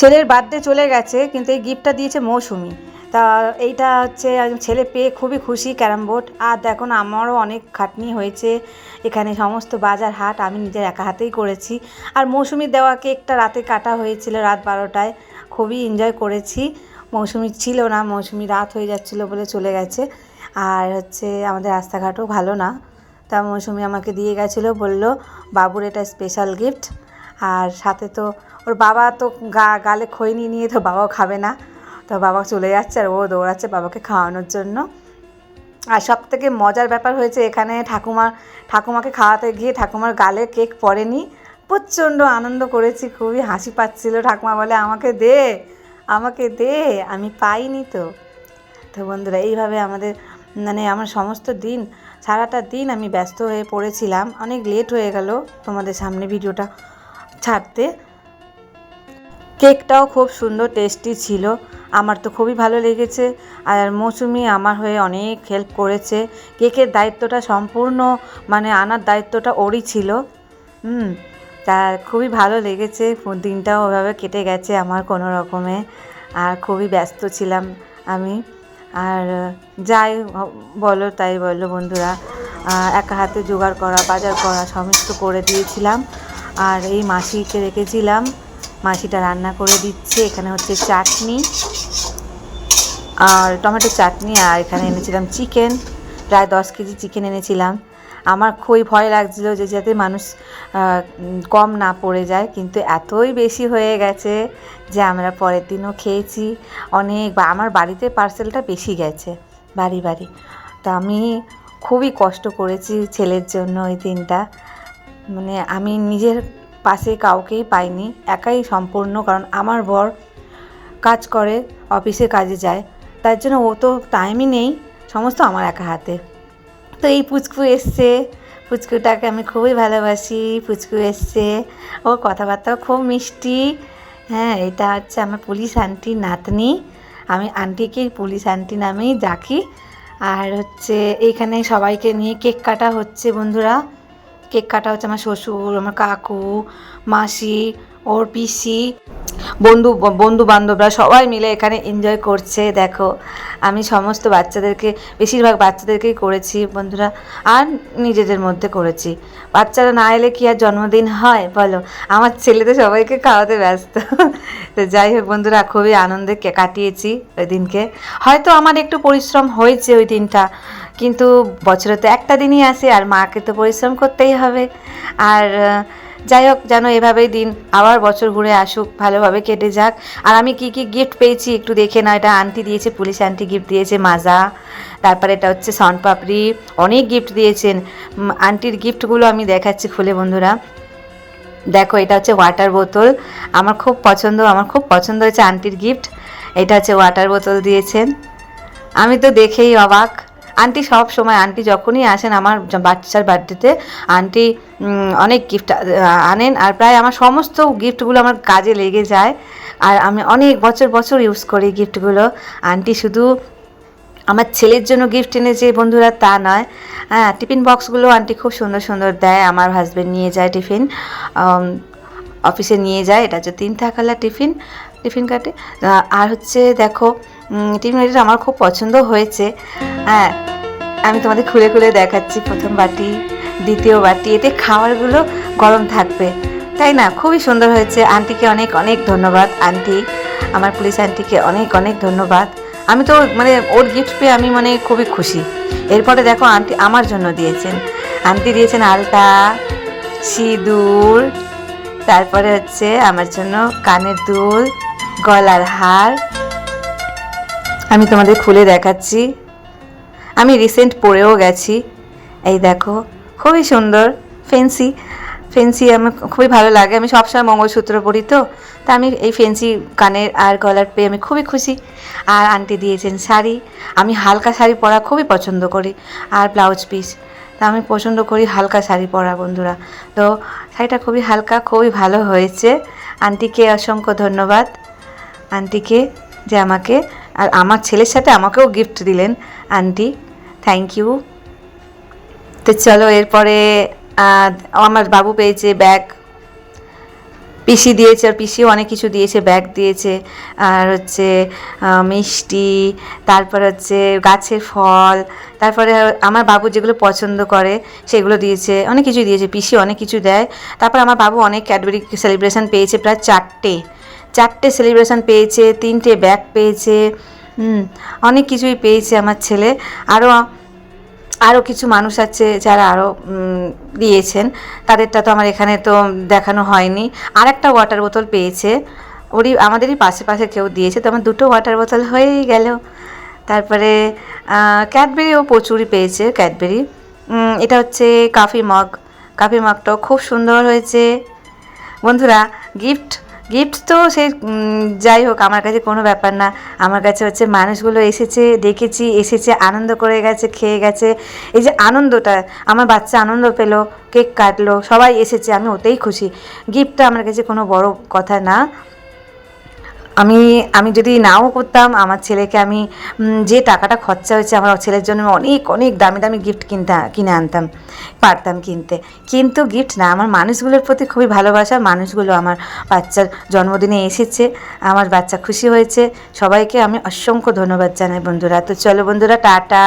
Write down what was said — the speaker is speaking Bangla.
ছেলের বার্থডে চলে গেছে, কিন্তু এই গিফটটা দিয়েছে মৌসুমি। তা এইটা হচ্ছে ছেলে পেয়ে খুবই খুশি ক্যারাম বোর্ড। আর দেখো না, আমারও অনেক খাটনি হয়েছে। এখানে সমস্ত বাজার হাট আমি নিজের একা হাতেই করেছি। আর মৌসুমির দেওয়া কেকটা রাতে কাটা হয়েছিল রাত বারোটায়। খুবই এনজয় করেছি। মৌসুমি ছিল না, মৌসুমি রাত হয়ে যাচ্ছিল বলে চলে গেছে। আর হচ্ছে আমাদের রাস্তাঘাটও ভালো না। তা মৌসুমি আমাকে দিয়ে গেছিল, বলল, বাবুর এটা স্পেশাল গিফট আর সাথে তো ওর বাবা তো গা, গালে খৈনি নিয়ে তো বাবাও খাবে না। তো বাবা চলে যাচ্ছে আর ও দৌড়াচ্ছে বাবাকে খাওয়ানোর জন্য। আর সব থেকে মজার ব্যাপার হয়েছে এখানে ঠাকুমা, ঠাকুমাকে খাওয়াতে গিয়ে ঠাকুমার গালে কেক পড়েনি। প্রচণ্ড আনন্দ করেছি, খুবই হাসি পাচ্ছিল ঠাকুমা বলে, আমাকে দে আমাকে দে, আমি পাইনি তো। তো বন্ধুরা, এইভাবে আমাদের মানে আমার সমস্ত দিন, সারাটা দিন আমি ব্যস্ত হয়ে পড়েছিলাম। অনেক লেট হয়ে গেল তোমাদের সামনে ভিডিওটা ছাড়তে। কেকটাও খুব সুন্দর টেস্টি ছিল। আমার তো খুবই ভালো লেগেছে। আর মৌসুমি আমার হয়ে অনেক হেল্প করেছে। কেকের দায়িত্বটা সম্পূর্ণ মানে আনার দায়িত্বটা ওরই ছিল। হুম, তা খুবই ভালো লেগেছে। দিনটাও ওভাবে কেটে গেছে আমার কোনো রকমে। আর খুবই ব্যস্ত ছিলাম আমি। আর যাই বলো, তাই বলো বন্ধুরা। একা হাতে জোগাড় করা, বাজার করা, সমস্ত করে দিয়েছিলাম। আর এই মাসিকে রেখেছিলাম। মাসিটা রান্না করে দিচ্ছে। এখানে হচ্ছে চাটনি আর টমেটো চাটনি আর এখানে এনেছিলাম চিকেন। প্রায় দশ কেজি চিকেন এনেছিলাম। আমার খুবই ভয় লাগছিল যে যাতে মানুষ কম না পড়ে যায়, কিন্তু এতই বেশি হয়ে গেছে যে আমরা পরের দিনও খেয়েছি। অনেক বা, আমার বাড়িতে পার্সেলটা বেশি গেছে, বাড়ি বাড়ি। তা আমি খুবই কষ্ট করেছি ছেলের জন্য ওই দিনটা। মানে আমি নিজের পাশে কাউকেই পাইনি, একাই সম্পূর্ণ কারণ আমার বর কাজ করে, অফিসে কাজে যায়। তার জন্য ও তো টাইমই নেই, সমস্ত আমার একা হাতে। তো এই পুচকু এসছে, পুচকুটাকে আমি খুবই ভালোবাসি, পুচকু এসছে। ওর কথাবার্তাও খুব মিষ্টি। হ্যাঁ এটা হচ্ছে আমার পুলিশ আন্টির নাতনি। আমি আন্টিকে পুলিশ আন্টি নামেই ডাকি। আর হচ্ছে এইখানে সবাইকে নিয়ে কেক কাটা হচ্ছে, বন্ধুরা। কেক কাটা হচ্ছে আমার শ্বশুর, আমার কাকু, মাসি, ওর পিসি, বন্ধু বন্ধু বান্ধবরা সবাই মিলে এখানে এনজয় করছে, দেখো। আমি সমস্ত বাচ্চাদেরকে, বেশিরভাগ বাচ্চাদেরকেই করেছি বন্ধুরা, আর নিজেদের মধ্যে করেছি। বাচ্চারা না এলে কি আর জন্মদিন হয় বলো? আমার ছেলে তো সবাইকে খাওয়াতে ব্যস্ত। তো যাই হোক বন্ধুরা, খুবই আনন্দে কাটিয়েছি ওই দিনকে। হয়তো আমার একটু পরিশ্রম হয়েছে ওই দিনটা, কিন্তু বছরে তো একটা দিনই আসে, আর মাকে তো পরিশ্রম করতেই হবে। আর যাই হোক, যেন এভাবেই দিন, আবার বছর ঘুরে আসুক, ভালোভাবে কেটে যাক। আর আমি কি কি গিফট পেয়েছি একটু দেখে না এটা আন্টি দিয়েছে, পুলিশ আন্টি গিফট দিয়েছে, মাজা। তারপরে এটা হচ্ছে সনপাপড়ি অনেক গিফট দিয়েছেন। আন্টির গিফটগুলো আমি দেখাচ্ছি খুলে, বন্ধুরা। দেখো, এটা হচ্ছে ওয়াটার বোতল আমার খুব পছন্দ, আমার খুব পছন্দ হয়েছে আন্টির গিফট এটা হচ্ছে ওয়াটার বোতল দিয়েছেন। আমি তো দেখেই অবাক। আন্টি সব সময় আন্টি যখনই আসেন আমার বাচ্চার বার্থডেতে আন্টি অনেক গিফট আনেন। আর প্রায় আমার সমস্ত গিফটগুলো আমার কাজে লেগে যায়। আর আমি অনেক বছর বছর ইউজ করি গিফটগুলো আন্টি শুধু আমার ছেলের জন্য গিফট এনেছে বন্ধুরা, তা নয়। হ্যাঁ টিফিন বক্সগুলো আন্টি খুব সুন্দর সুন্দর দেয়। আমার হাজব্যান্ড নিয়ে যায় টিফিন অফিসে নিয়ে যায়। এটা হচ্ছে তিন থাকালা টিফিন টিফিন কাটে। আর হচ্ছে দেখো টিফিন কাটিটা আমার খুব পছন্দ হয়েছে। হ্যাঁ আমি তোমাদের খুলে খুলে দেখাচ্ছি প্রথম বাটি, দ্বিতীয় বাটি, এতে খাবারগুলো গরম থাকবে। তাই না? খুবই সুন্দর হয়েছে। আন্টিকে অনেক অনেক ধন্যবাদ, আন্টি। আমার পুলিশ আন্টিকে অনেক অনেক ধন্যবাদ। আমি তো মানে ওর গিফট পেয়ে আমি মানে খুবই খুশি। এরপরে দেখো আন্টি আমার জন্য দিয়েছেন। আন্টি দিয়েছেন আলতা, সিঁদুর, তারপরে হচ্ছে আমার জন্য কানের দুল গলার হার। আমি তোমাদের খুলে দেখাচ্ছি। আমি রিসেন্ট পরেও গেছি। এই দেখো, খুবই সুন্দর ফেন্সি ফেন্সি আমার খুবই ভালো লাগে। আমি সবসময় মঙ্গলসূত্র পরি তো, তা আমি এই ফেন্সি কানের আর গলার পেয়ে আমি খুবই খুশি। আর আন্টি দিয়েছেন শাড়ি। আমি হালকা শাড়ি পরা খুবই পছন্দ করি, আর ব্লাউজ পিস তা আমি পছন্দ করি হালকা শাড়ি পরা বন্ধুরা। তো শাড়িটা খুবই হালকা, খুবই ভালো হয়েছে। আন্টিকে অসংখ্য ধন্যবাদ। আন্টিকে যে আমাকে আর আমার ছেলের সাথে আমাকেও গিফট দিলেন। আন্টি থ্যাংক ইউ তো চলো, এরপরে আমার বাবু পেয়েছে ব্যাগ পিসি দিয়েছে, আর পিসিও অনেক কিছু দিয়েছে ব্যাগ দিয়েছে। আর হচ্ছে মিষ্টি, তারপর হচ্ছে গাছের ফল, তারপরে আমার বাবু যেগুলো পছন্দ করে সেগুলো দিয়েছে, অনেক কিছু দিয়েছে, পিসি অনেক কিছু দেয়। তারপর আমার বাবু অনেক ক্যাডবেরি সেলিব্রেশন পেয়েছে, প্রায় চারটে। চারটে সেলিব্রেশন পেয়েছে, তিনটে ব্যাগ পেয়েছে অনেক কিছুই পেয়েছে আমার ছেলে। আরও আরও কিছু মানুষ আছে যারা আরও দিয়েছেন। তাদেরটা তো আমার এখানে তো দেখানো হয়নি। আর একটা ওয়াটার বোতল পেয়েছে। ওরই, আমাদেরই পাশে পাশে কেউ দিয়েছে। তো আমার দুটো ওয়াটার বোতল হয়েই গেল। তারপরে ক্যাডবেরিও প্রচুরই পেয়েছে ক্যাডবেরি এটা হচ্ছে কাফি মগ কাফি মগটাও খুব সুন্দর হয়েছে। বন্ধুরা গিফট গিফট তো সে যাই হোক, আমার কাছে কোনো ব্যাপার না। আমার কাছে হচ্ছে মানুষগুলো এসেছে, দেখেছি, এসেছে, আনন্দ করে গেছে, খেয়ে গেছে। এই যে আনন্দটা, আমার বাচ্চা আনন্দ পেল, কেক কাটলো, সবাই এসেছে, আমি ওতেই খুশি। গিফটটা আমার কাছে কোনো বড় কথা না। আমি আমি যদি নাও করতাম, আমার ছেলেকে আমি যে টাকাটা খরচা হয়েছে, আমার ছেলের জন্য অনেক অনেক দামি দামি গিফট কিনতে, কিনে আনতাম, পারতাম কিনতে। কিন্তু গিফট না, আমার মানুষগুলোর প্রতি খুবই ভালোবাসা, মানুষগুলো আমার বাচ্চার জন্মদিনে এসেছে, আমার বাচ্চা খুশি হয়েছে। সবাইকে আমি অসংখ্য ধন্যবাদ জানাই বন্ধুরা। তো চলো বন্ধুরা, টাটা।